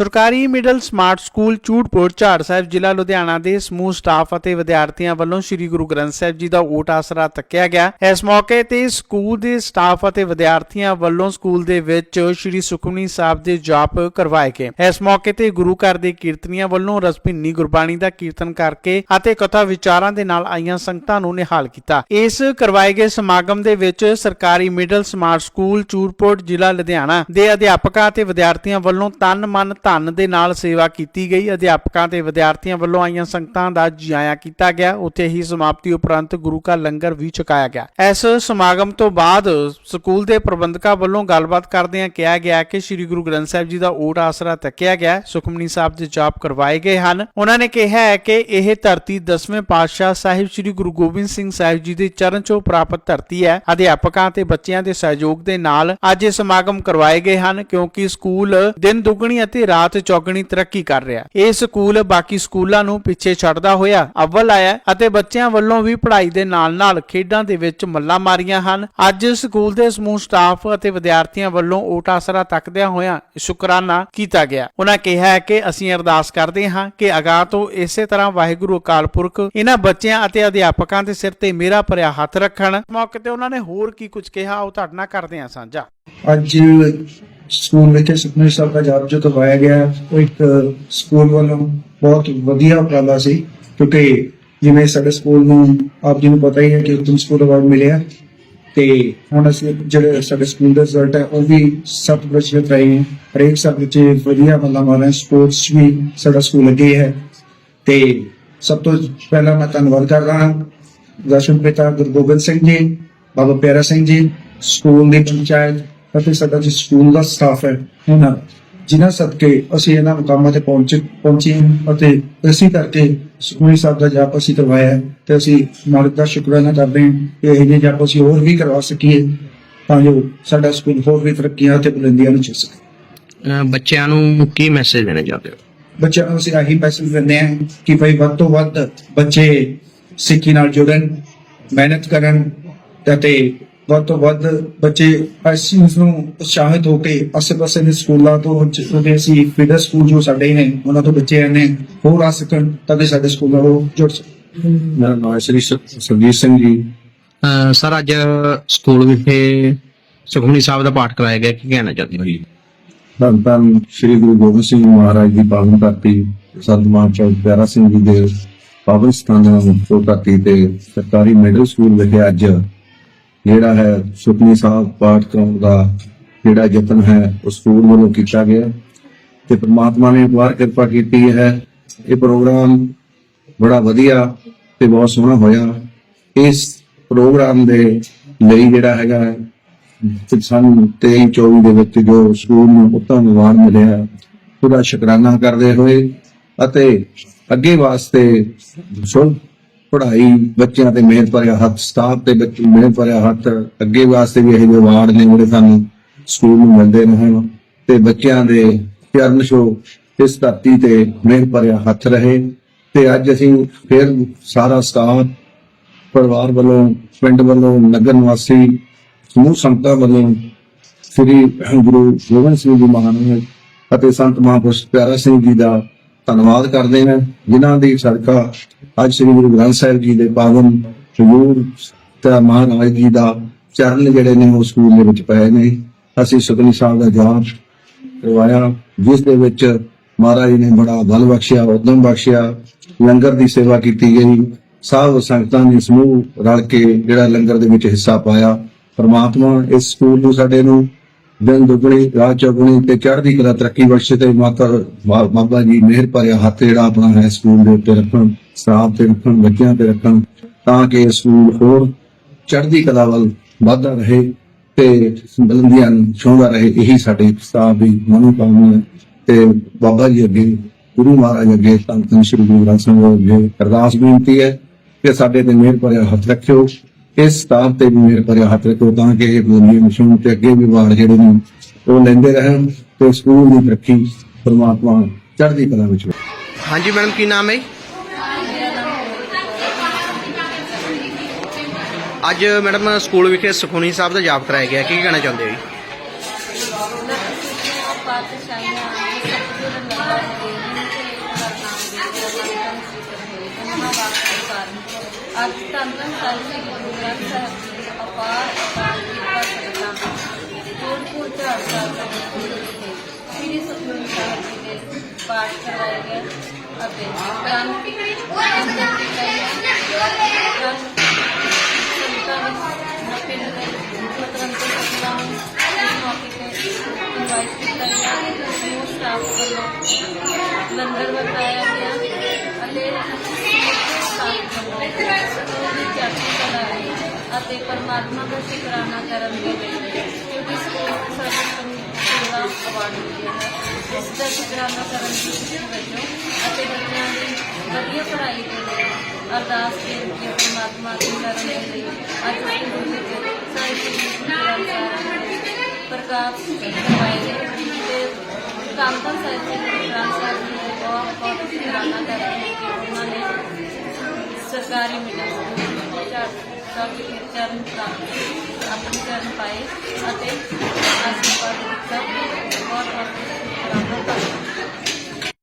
ਸਰਕਾਰੀ middle smart school Churpur ਝਾੜ ਸਾਹਿਬ ਜ਼ਿਲ੍ਹਾ ਲੁਧਿਆਣਾ ਦੇ ਸਮੂਹ ਸਟਾਫ ਅਤੇ ਵਿਦਿਆਰਥੀਆਂ ਵੱਲੋਂ ਸ੍ਰੀ ਗੁਰੂ ਗ੍ਰੰਥ ਸਾਹਿਬ ਜੀ ਦਾ ਓਟ ਆਸਰਾ ਤੱਕਿਆ ਗਿਆ। ਇਸ ਮੌਕੇ ਤੇ ਸਕੂਲ ਦੇ ਸਟਾਫ ਅਤੇ ਵਿਦਿਆਰਥੀਆਂ ਵੱਲੋਂ ਸਕੂਲ ਦੇ ਵਿੱਚ ਸ੍ਰੀ ਸੁਖਮਨੀ ਸਾਹਿਬ ਦੇ ਜਾਪ ਕਰਵਾਏ ਗਏ। ਇਸ ਮੌਕੇ ਤੇ ਗੁਰੂ ਘਰ ਦੇ ਕੀਰਤਨੀਆਂ ਵੱਲੋਂ ਰਸਭਿੰਨੀ ਗੁਰਬਾਣੀ ਦਾ ਕੀਰਤਨ ਕਰਕੇ ਅਤੇ ਕਥਾ ਵਿਚਾਰਾਂ ਦੇ ਨਾਲ ਆਈਆਂ ਸੰਗਤਾਂ ਨੂੰ ਨਿਹਾਲ ਕੀਤਾ। ਇਸ ਕਰਵਾਏ ਗਏ ਸਮਾਗਮ ਦੇ ਵਿੱਚ ਸਰਕਾਰੀ ਮਿਡਲ ਸਮਾਰਟ ਸਕੂਲ ਚੂਰਪੁਰ ਜ਼ਿਲ੍ਹਾ ਲੁਧਿਆਣਾ ਦੇ ਅਧਿਆਪਕਾਂ ਅਤੇ ਵਿਦਿਆਰਥੀਆਂ ਵੱਲੋਂ ਤਨ ਮਨ ਧਨ ਦੇ ਨਾਲ ਸੇਵਾ ਕੀਤੀ ਗਈ। ਅਧਿਆਪਕਾਂ ਤੇ ਵਿਦਿਆਰਥੀਆਂ ਵੱਲੋਂ ਆਈਆਂ ਸੰਗਤਾਂ ਦਾ ਜੀ ਕੀਤਾ ਗਿਆ। ਉੱਥੇ ਹੀ ਸਮਾਪਤੀ ਉਪਰੰਤ ਗੁਰੂ ਕਾ ਲੰਗਰ ਵੀ ਛਕਾਇਆ ਗਿਆ। ਇਸ ਸਮਾਗਮ ਤੋਂ ਬਾਅਦ ਸਕੂਲ ਦੇ ਪ੍ਰਬੰਧਕਾਂ ਵੱਲੋਂ ਗੱਲਬਾਤ ਕਰਦਿਆਂ ਕਿਹਾ ਗਿਆ ਕਿ ਸ੍ਰੀ ਗੁਰੂ ਗ੍ਰੰਥ ਸਾਹਿਬ ਜੀ ਦਾ ਓਟ ਆਸਰਾ ਤੱਕਿਆ ਗਿਆ। ਸੁਖਮਨੀ ਸਾਹਿਬ ਦੇ ਜਾਪ ਕਰਵਾਏ ਗਏ ਹਨ। ਉਹਨਾਂ ਨੇ ਕਿਹਾ ਹੈ ਕਿ ਇਹ ਧਰਤੀ ਦਸਵੇਂ ਪਾਤਸ਼ਾਹ ਸਾਹਿਬ ਸ੍ਰੀ ਗੁਰੂ ਗੋਬਿੰਦ ਸਿੰਘ ਸਾਹਿਬ ਜੀ ਦੇ ਚਰਨ ਚੋਂ ਪ੍ਰਾਪਤ ਧਰਤੀ ਹੈ। ਅਧਿਆਪਕਾਂ ਤੇ ਬੱਚਿਆਂ ਦੇ ਸਹਿਯੋਗ ਦੇ ਨਾਲ ਅੱਜ ਇਹ ਸਮਾਗਮ ਕਰਵਾਏ ਗਏ ਹਨ, ਕਿਉਂਕਿ ਸਕੂਲ ਦਿਨ ਦੁੱਗਣੀ ਅਤੇ ਰਾਤ ਚੌਗਣੀ ਤਰੱਕੀ ਕਰ ਰਿਹਾ ਇਹ ਸਕੂਲ ਬਾਕੀ ਸਕੂਲਾਂ ਨੂੰ ਪਿੱਛੇ ਛੱਡਦਾ ਹੋਇਆ ਅਵਲ ਆਇਆ ਅਤੇ ਬੱਚਿਆਂ ਵੱਲੋਂ ਵੀ ਪੜ੍ਹਾਈ ਦੇ ਨਾਲ-ਨਾਲ ਖੇਡਾਂ ਦੇ ਵਿੱਚ ਮੱਲਾਂ ਮਾਰੀਆਂ ਹਨ। ਅੱਜ ਸਕੂਲ ਦੇ ਸਮੂਹ ਸਟਾਫ ਅਤੇ ਵਿਦਿਆਰਥੀਆਂ ਵੱਲੋਂ ਓਟ ਆਸਰਾ ਤੱਕਦਿਆਂ ਹੋਇਆਂ ਸ਼ੁਕਰਾਨਾ ਕੀਤਾ ਗਿਆ। ਉਹਨਾਂ ਕਿਹਾ ਕਿ ਅਸੀਂ ਅਰਦਾਸ ਕਰਦੇ ਹਾਂ ਕਿ ਅਗਾਹ ਤੋਂ ਇਸੇ ਤਰ੍ਹਾਂ ਵਾਹਿਗੁਰੂ ਅਕਾਲ ਪੁਰਖ ਇਹਨਾਂ ਬੱਚਿਆਂ ਅਤੇ ਅਧਿਆਪਕਾਂ ਦੇ ਸਿਰ ਤੇ ਮੇਰਾ ਭਰਿਆ ਹੱਥ ਰੱਖਣ। ਮੌਕੇ ਤੇ ਉਹਨਾਂ ਨੇ ਹੋਰ ਕੀ ਕੁਝ ਕਿਹਾ, ਉਹ ਤੁਹਾਡੇ ਨਾਲ ਕਰਦੇ ਹਾਂ ਸਾਂਝਾ। ਅੱਜ ਸਕੂਲ ਵਿਖੇ ਸੁਖਮਨੀ ਸਾਹਿਬ ਦਾ ਜਾਪ ਜੋ ਕਰਵਾਇਆ ਗਿਆ, ਉਹ ਇੱਕ ਸਕੂਲ ਵੱਲੋਂ ਬਹੁਤ ਵਧੀਆ ਉਪਰਾਲਾ ਸੀ, ਕਿਉਂਕਿ ਜਿਵੇਂ ਸਾਡੇ ਸਕੂਲ ਨੂੰ ਆਪ ਜੀ ਨੂੰ ਪਤਾ ਹੀ ਹੈ ਕਿ ਉਤਮ ਸਕੂਲ ਅਵਾਰਡ ਮਿਲਿਆ ਤੇ ਹੁਣ ਅਸੀਂ ਜਿਹੜੇ ਸਾਡੇ ਸਕੂਲ ਦਾ ਰਿਜ਼ਲਟ ਹੈ, ਉਹ ਵੀ ਸਭ ਪ੍ਰਚਲਿਤ ਰਹੇ ਹੈ ਹਰੇਕ ਸਭ ਵਿੱਚ ਵਧੀਆ ਮਤਲਬ ਮਾਰਾ ਸਪੋਰਟਸ ਵੀ ਸਾਡਾ ਸਕੂਲ ਅੱਗੇ ਹੈ ਤੇ ਸਭ ਤੋਂ ਪਹਿਲਾਂ ਮੈਂ ਧੰਨਵਾਦ ਕਰਦਾ ਹਾਂ ਦਰਸ਼ਨ ਪਿਤਾ ਗੁਰੂ ਗੋਬਿੰਦ ਸਿੰਘ ਜੀ, ਬਾਬਾ ਪਿਆਰਾ ਸਿੰਘ ਜੀ, ਸਕੂਲ ਦੀ ਪੰਚਾਇਤ ਅਤੇ ਸਾਡਾ ਜੋ ਸਕੂਲ ਦਾ ਸਟਾਫ ਹੈ ਉਹਨਾਂ ਜਿਨ੍ਹਾਂ ਸਦਕੇ ਅਸੀਂ ਇਹਨਾਂ ਮੁਕਾਮਾਂ ਤੇ ਪਹੁੰਚ ਪਹੁੰਚੇ ਅਤੇ ਇਸੇ ਕਰਕੇ ਸੁਖਮਨੀ ਸਾਹਿਬ ਦਾ ਜਾਪ ਅਸੀਂ ਕਰਵਾਇਆ ਤੇ ਅਸੀਂ ਮਾਲਕ ਦਾ ਸ਼ੁਕਰਾਨਾ ਕਰਦੇ ਹਾਂ ਕਿ ਇਹ ਜਿਹੇ ਜਾਪ ਅਸੀਂ ਹੋਰ ਵੀ ਕਰਵਾ ਸਕੀਏ ਤਾਂ ਜੋ ਸਾਡਾ ਸਕੂਲ ਹੋਰ ਵੀ ਤਰੱਕੀਆਂ ਤੇ ਬੁਲੰਦੀਆਂ ਨੂੰ ਛੂ ਸਕੇ। ਬੱਚਿਆਂ ਨੂੰ ਕੀ ਮੈਸੇਜ ਦੇਣਾ ਚਾਹੁੰਦੇ ਹੋ? ਬੱਚਿਆਂ ਨੂੰ ਅਸੀਂ ਆਹੀ ਮੈਸੇਜ ਦਿੰਦੇ ਹਾਂ ਕਿ ਭਾਈ ਵੱਧ ਤੋਂ ਵੱਧ ਬੱਚੇ ਸਿੱਖੀ ਨਾਲ ਜੁੜਨ ਮਿਹਨਤ ਕਰਨ ਅਤੇ ਵੱਧ ਤੋਂ ਵੱਧ ਬੱਚੇ ਇਸ ਚੀਜ਼ ਨੂੰ ਉਤਸ਼ਾਹਿਤ ਹੋ ਕੇ ਆਸੇ-ਪਾਸੇ ਦੇ ਸਕੂਲਾਂ ਤੋਂ ਜਿਹੜੇ ਅਸੀਂ ਫੀਡਰ ਸਕੂਲ ਜੋ ਸਾਡੇ ਨੇ ਉਹਨਾਂ ਤੋਂ ਬੱਚੇ ਆਨੇ ਹੋਰ ਆ ਸਕਣ ਤਾਂ ਕਿ ਸਾਡੇ ਸਕੂਲ ਨਾਲ ਉਹ ਜੁੜ ਸਕਣ। ਮੇਰਾ ਨਾਮ ਹੈ ਸ੍ਰੀ ਸ- ਸਰਜੀਤ ਸਿੰਘ ਜੀ। ਸਰ ਅੱਜ ਸਕੂਲ ਵਿਖੇ ਸੁਖਮਨੀ ਸਾਹਿਬ ਦਾ ਪਾਠ ਕਰਾਇਆ ਗਿਆ ਕੀ ਕਹਿਣਾ ਚਾਹੁੰਦੇ ਹੋ ਧੰਨ ਧੰਨ ਸ੍ਰੀ ਗੁਰੂ ਗੋਬਿੰਦ ਸਿੰਘ ਮਹਾਰਾਜ ਦੀ ਪਾਵਨ ਧਰਤੀ ਸਤਿਮਾਨ ਚੌਕ ਪਿਆਰਾ ਸਿੰਘ ਜੀ ਦੇ ਪਾਵਨ ਸਥਾਨਾਂ ਤੋਂ ਧਰਤੀ ਤੇ ਸਰਕਾਰੀ ਮਿਡਲ ਸਕੂਲ ਵਿਖੇ ਅੱਜ ਜਿਹੜਾ ਹੈ ਸੁਖਨੀ ਸਾਹਿਬ ਪਾਠ ਕਰਾਉਣ ਦਾ ਜਿਹੜਾ ਯਤਨ ਹੈ ਉਹ ਸਕੂਲ ਵੱਲੋਂ ਕੀਤਾ ਗਿਆ। ਤੇ ਪ੍ਰਮਾਤਮਾ ਨੇ ਵਾਰ ਕਿਰਪਾ ਕੀਤੀ ਹੈ। ਇਹ ਪ੍ਰੋਗਰਾਮ ਬੜਾ ਵਧੀਆ ਤੇ ਬਹੁਤ ਸੋਹਣਾ ਹੋਇਆ। ਇਸ ਪ੍ਰੋਗਰਾਮ ਦੇ ਲਈ ਜਿਹੜਾ ਹੈਗਾ ਹੈ, ਸਾਨੂੰ 23 24 ਦੇ ਵਿੱਚ ਜੋ ਸਕੂਲ ਨੂੰ ਉੱਤਮ ਅਵਾਰਡ ਮਿਲਿਆ ਉਹਦਾ ਸ਼ੁਕਰਾਨਾ ਕਰਦੇ ਹੋਏ ਅਤੇ ਅੱਗੇ ਵਾਸਤੇ ਸੁਣ ਪੜ੍ਹਾਈ, ਬੱਚਿਆਂ ਤੇ ਮਿਹਨਤ ਭਰਿਆ ਹੱਥ, ਸਟਾਫ ਤੇ ਬੱਚੇ ਮਿਹਨਤ ਭਰਿਆ ਹੱਥ, ਅੱਗੇ ਵਾਸਤੇ ਵੀ ਇਹ ਜਿਹੇ ਅਵਾਰਡ ਨੇ ਜਿਹੜੇ ਸਾਨੂੰ ਸਕੂਲ ਨੂੰ ਮਿਲਦੇ ਰਹਿਣ ਤੇ ਬੱਚਿਆਂ ਦੇ ਚਰਨ ਛੋ ਇਸ ਧਰਤੀ ਤੇ ਮਿਹਨਤ ਭਰਿਆ ਹੱਥ ਰਹੇ ਤੇ ਅੱਜ ਅਸੀਂ ਫਿਰ ਸਾਰਾ ਸਟਾਫ ਪਰਿਵਾਰ ਵੱਲੋਂ, ਪਿੰਡ ਵੱਲੋਂ, ਨਗਰ ਨਿਵਾਸੀ, ਸਮੂਹ ਸੰਗਤਾਂ ਵੱਲੋਂ ਸ੍ਰੀ ਗੁਰੂ ਗੋਬਿੰਦ ਸਿੰਘ ਜੀ ਮਹਾਰਾਜ ਅਤੇ ਸੰਤ ਮਹਾਂਪੁਰਸ਼ ਪਿਆਰਾ ਸਿੰਘ ਜੀ ਦਾ ਧੰਨਵਾਦ ਕਰਦੇ ਹਾਂ ਜਿਨ੍ਹਾਂ ਦੀ ਸਦਕਾ ਅੱਜ ਸ੍ਰੀ ਗੁਰੂ ਗ੍ਰੰਥ ਸਾਹਿਬ ਜੀ ਦੇ ਪਾਵਨ ਹਜ਼ੂਰ ਤੇ ਮਹਾਰਾਜ ਜੀ ਦਾ ਚਰਨ ਜਿਹੜੇ ਨੇ ਉਹ ਸਕੂਲ ਦੇ ਵਿੱਚ ਪਏ ਨੇ। ਅਸੀਂ ਸੁਖਨੀ ਸਾਹਿਬ ਦਾ ਜਾਪ ਕਰਵਾਇਆ, ਜਿਸ ਦੇ ਵਿੱਚ ਮਹਾਰਾਜ ਨੇ ਬੜਾ ਬਲ ਬਖਸ਼ਿਆ, ਉਦਮ ਬਖਸ਼ਿਆ, ਲੰਗਰ ਦੀ ਸੇਵਾ ਕੀਤੀ ਗਈ। ਸਭ ਸੰਗਤਾਂ ਨੇ ਸਮੂਹ ਰਲ ਕੇ ਜਿਹੜਾ ਲੰਗਰ ਦੇ ਵਿੱਚ ਹਿੱਸਾ ਪਾਇਆ। ਪਰਮਾਤਮਾ ਇਸ ਸਕੂਲ ਨੂੰ, ਸਾਡੇ ਨੂੰ ਦਿਨ ਦੁਗਣੀ ਰਾਤ ਚੌਗੁਣੀ ਤੇ ਚੜ੍ਹਦੀ ਕਲਾ ਤਰੱਕੀ ਬਖਸ਼ੇ ਤੇ ਮਾਤਾ ਬਾਬਾ ਜੀ ਮਿਹਰ ਭਰਿਆ ਹੱਥ ਜਿਹੜਾ ਆਪਣਾ ਹੈ ਸਕੂਲ ਦੇ ਉੱਤੇ ਰੱਖਣ ਸਟਾਫ ਤੇ ਰੱਖਣ, ਬੱਚਿਆਂ ਤੇ ਰੱਖਣ, ਤਾਂ ਕਿ ਸਕੂਲ ਹੋਰ ਚੜ੍ਹਦੀ ਕਲਾ ਵੱਲ ਵਧਦਾ ਰਹੇ ਤੇ ਬੁਲੰਦੀਆਂ ਨੂੰ ਰਹੇ, ਇਹੀ ਸਾਡੇ ਸਟਾਫ ਦੀ ਮਨੋਕਾਮਨਾ ਤੇ ਬਾਬਾ ਜੀ ਅੱਗੇ, ਗੁਰੂ ਮਹਾਰਾਜ ਅੱਗੇ ਧੰਨ ਸ਼੍ਰੀ ਗੁਰੂ ਗ੍ਰੰਥ ਸਾਹਿਬ ਅੱਗੇ ਅਰਦਾਸ ਬੇਨਤੀ ਹੈ ਕਿ ਸਾਡੇ ਤੇ ਮਿਹਰ ਭਰਿਆ ਹੱਥ ਰੱਖਿਓ। ਇਸ ਸਟਾਫ ਤੇ ਵੀ ਮਿਹਰ ਭਰਿਆ ਹੱਥ ਰੱਖਿਓ ਤਾਂ ਕਿ ਇਹ ਨੂੰ ਛੂਹਣ ਤੇ ਅੱਗੇ ਵੀ ਵਾਰ ਜਿਹੜੇ ਨੇ ਉਹ ਲੈਂਦੇ ਰਹਿਣ ਤੇ ਸਕੂਲ ਦੀ ਤਰੱਕੀ ਪਰਮਾਤਮਾ ਚੜ੍ਹਦੀ ਕਲਾ ਵਿੱਚ ਰੱਖੇ। ਹਾਂਜੀ ਮੈਡਮ ਕੀ ਨਾਮ ਹੈ ਜੀ? ਅੱਜ ਮੈਡਮ ਸਕੂਲ ਵਿਖੇ ਸੁਖਮਨੀ ਸਾਹਿਬ ਦਾ ਜਾਪ ਕਰਾਇਆ ਗਿਆ ਕੀ ਕਹਿਣਾ ਚਾਹੁੰਦੇ ਹੋ ਜੀ ਅੱਜ ਧੰਨ ਧੰਨ ਸਾਹਿਬ ਸ੍ਰੀ ਗੁਰੂ ਗ੍ਰੰਥ ਸਾਹਿਬ ਜੀ ਦੇ ਅਪਾਰ ਅਪਾਰ ਕਿਰਪਾ ਸਦਕਾ ਜੋਧਪੁਰ ਝਾੜ ਸਾਹਿਬ ਦੇ ਸਕੂਲ ਵਿਖੇ ਸ੍ਰੀ ਸਕੂਲ ਦੀ ਚੜ੍ਹਦੀ ਕਲਾ ਲਈ ਅਤੇ ਪਰਮਾਤਮਾ ਦਾ ਸ਼ੁਕਰਾਨਾ ਕਰਨ ਦੇ ਲਈ ਕਿਉਂਕਿ ਸਕੂਲ ਨੂੰ ਸਰਵ ਸੇਵਾ ਅਵਾਰਡ ਮਿਲਿਆ ਹੈ ਇਸ ਦਾ ਸ਼ੁਕਰਾਨਾ ਕਰਨ ਦੀ ਖੁਸ਼ੀ ਵਜੋਂ ਅਤੇ ਬੱਚਿਆਂ ਦੀ ਵਧੀਆ ਪੜ੍ਹਾਈ ਦੇ ਲਈ ਅਰਦਾਸ ਬੇਨਤੀ ਹੈ ਪਰਮਾਤਮਾ ਦੀ ਕਰਨ ਦੇ ਲਈ ਅੱਜ ਸਕੂਲ ਵਿੱਚ ਸਾਰੇ ਗੁਰੂ ਗ੍ਰੰਥ ਸਾਹਿਬ ਦੇ ਪ੍ਰਕਾਸ਼ ਕਰਵਾਏ ਗਏ ਤੇ ਕਾਮਤਨ ਸਾਹਿਬ ਜੀ ਗੁਰੂ ਗ੍ਰੰਥ ਸਾਹਿਬ ਜੀ ਦੇ ਬਹੁਤ ਬਹੁਤ ਸ਼ੁਕਰਾਨਾ ਕਰਦੇ ਹਾਂ ਕਿ ਉਹਨਾਂ ਨੇ ਸਰਕਾਰੀ ਮਿਡਲ ਸਕੂਲ ਚਰਨ ਪ੍ਰਾਪਤ ਆਪਣੇ ਚਰਨ ਪਾਏ ਅਤੇ ਆਸ਼ੀਰਵਾਦ ਦਿੱਤਾ। ਬਹੁਤ ਬਹੁਤ ਸ਼ੁਕਰਾਨਾ।